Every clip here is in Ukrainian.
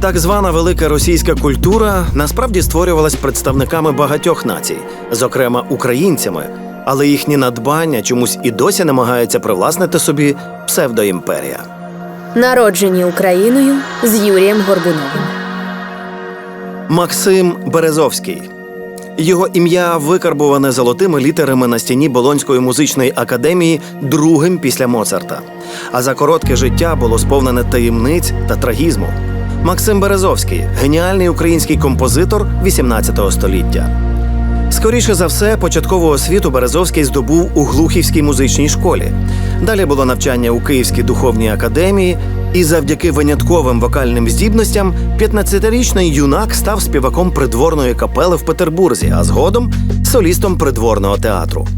Так звана велика російська культура насправді створювалась представниками багатьох націй, зокрема українцями, але їхні надбання чомусь і досі намагаються привласнити собі псевдоімперія. Народжені Україною з Юрієм Горбуновим. Максим Березовський. Його ім'я викарбуване золотими літерами на стіні Болонської музичної академії другим після Моцарта. А за коротке життя було сповнене таємниць та трагізму. Максим Березовський геніальний український композитор XVIII століття. Скоріше за все, початкову освіту Березовський здобув у Глухівській музичній школі. Далі було навчання у Київській духовній академії, і завдяки винятковим вокальним здібностям 15-річний юнак став співаком придворної капели в Петербурзі, а згодом солістом придворного театру.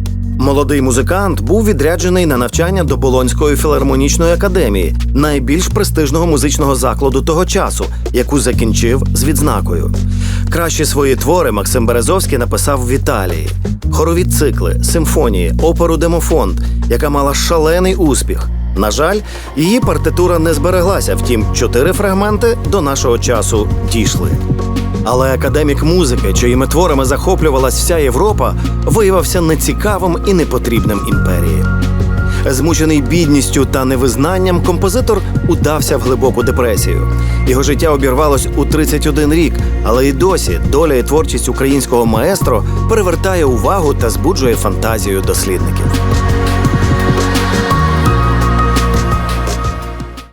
Молодий музикант був відряджений на навчання до Болонської філармонічної академії, найбільш престижного музичного закладу того часу, яку закінчив з відзнакою. Кращі свої твори Максим Березовський написав в Італії: хорові цикли, симфонії, оперу Демофонд, яка мала шалений успіх. На жаль, її партитура не збереглася, втім, чотири фрагменти до нашого часу дійшли. Але академік музики, чиїми творами захоплювалась вся Європа, виявився нецікавим і непотрібним імперії. Змучений бідністю та невизнанням, композитор удався в глибоку депресію. Його життя обірвалось у 31 рік, але й досі доля і творчість українського маестро перевертає увагу та збуджує фантазію дослідників.